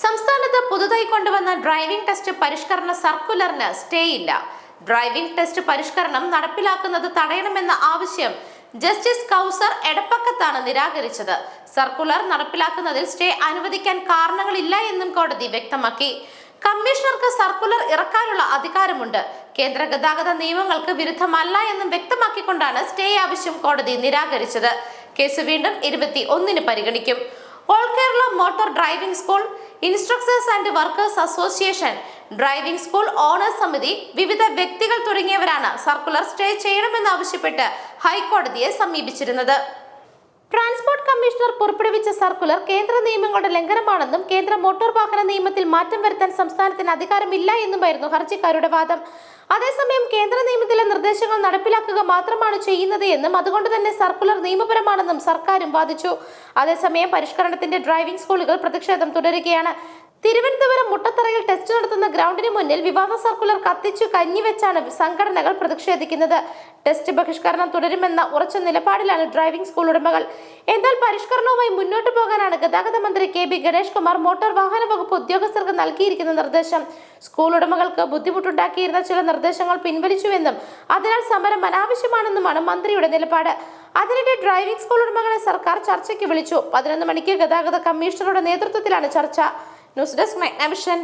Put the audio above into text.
സംസ്ഥാനത്ത് പുതുതായി കൊണ്ടുവന്ന ഡ്രൈവിംഗ് ടെസ്റ്റ് പരിഷ്കരണ സർക്കുലറിന് സ്റ്റേ ഇല്ല ഡ്രൈവിംഗ് ടെസ്റ്റ് പരിഷ്കരണം നടപ്പിലാക്കുന്നത് തടയണമെന്ന ആവശ്യം ജസ്റ്റിസ് കൗസർ എടപ്പക്കത്താണ് നിരാകരിച്ചത്. സർക്കുലർ നടപ്പിലാക്കുന്നതിൽ സ്റ്റേ അനുവദിക്കാൻ കാരണങ്ങളില്ല എന്നും കോടതി വ്യക്തമാക്കി. കമ്മീഷണർക്ക് സർക്കുലർ ഇറക്കാനുള്ള അധികാരമുണ്ട്. കേന്ദ്ര ഗതാഗത നിയമങ്ങൾക്ക് വിരുദ്ധമല്ല എന്നും വ്യക്തമാക്കിക്കൊണ്ടാണ് സ്റ്റേ ആവശ്യം കോടതി നിരാകരിച്ചത്. കേസ് വീണ്ടും ഇരുപത്തി ഒന്നിന് പരിഗണിക്കും. All Kerala motor driving school instructors and workers association driving school owners സമിതി വിവിധ വ്യക്തികൾ തുടങ്ങിയവരാണ് സർക്കുലർ സ്റ്റേ ചെയ്യണമെന്നാവശ്യപ്പെട്ട് ഹൈക്കോടതിയെ സമീപിച്ചിരുന്നത്. ട്രാൻസ്പോർട്ട് കമ്മീഷണർ പുറപ്പെടുവിച്ച സർക്കുലർ കേന്ദ്ര നിയമങ്ങളുടെ ലംഘനമാണെന്നും കേന്ദ്ര മോട്ടോർ വാഹന നിയമത്തിൽ മാറ്റം വരുത്താൻ സംസ്ഥാനത്തിന് അധികാരമില്ല എന്നുമായിരുന്നു ഹർജിക്കാരുടെ വാദം. അതേസമയം കേന്ദ്ര നിയമത്തിലെ നിർദ്ദേശങ്ങൾ നടപ്പിലാക്കുക മാത്രമാണ് ചെയ്യുന്നത് എന്നും അതുകൊണ്ട് തന്നെ സർക്കുലർ നിയമപരമാണെന്നും സർക്കാരും വാദിച്ചു. അതേസമയം പരിഷ്കരണത്തിന്റെ ഡ്രൈവിംഗ് സ്കൂളുകൾ പ്രതിഷേധം തുടരുകയാണ്. തിരുവനന്തപുരം മുട്ടത്തറയിൽ ടെസ്റ്റ് നടത്തുന്ന ഗ്രൗണ്ടിന് മുന്നിൽ വിവാദ സർക്കുലർ കത്തിച്ചു കഞ്ഞിവെച്ചാണ് സംഘടനകൾ പ്രതിഷേധിക്കുന്നത്. ടെസ്റ്റ് ബഹിഷ്കരണം തുടരുമെന്ന ഉറച്ച നിലപാടിലാണ് ഡ്രൈവിംഗ് സ്കൂൾ ഉടമകൾ. എന്നാൽ പരിഷ്കരണവുമായി മുന്നോട്ടു പോകാനാണ് ഗതാഗത മന്ത്രി K B Ganesh Kumar motor വാഹന വകുപ്പ് ഉദ്യോഗസ്ഥർക്ക് നൽകിയിരിക്കുന്ന നിർദ്ദേശം. സ്കൂൾ ഉടമകൾക്ക് ബുദ്ധിമുട്ടുണ്ടാക്കിയിരുന്ന ചില നിർദ്ദേശങ്ങൾ പിൻവലിച്ചുവെന്നും അതിനാൽ സമരം അനാവശ്യമാണെന്നുമാണ് മന്ത്രിയുടെ നിലപാട്. അതിനിടെ ഡ്രൈവിംഗ് സ്കൂൾ ഉടമകളെ സർക്കാർ ചർച്ചയ്ക്ക് വിളിച്ചു. പതിനൊന്ന് മണിക്ക് ഗതാഗത കമ്മീഷണറുടെ നേതൃത്വത്തിലാണ് ചർച്ച. News desk മെഗ്നവിഷൻ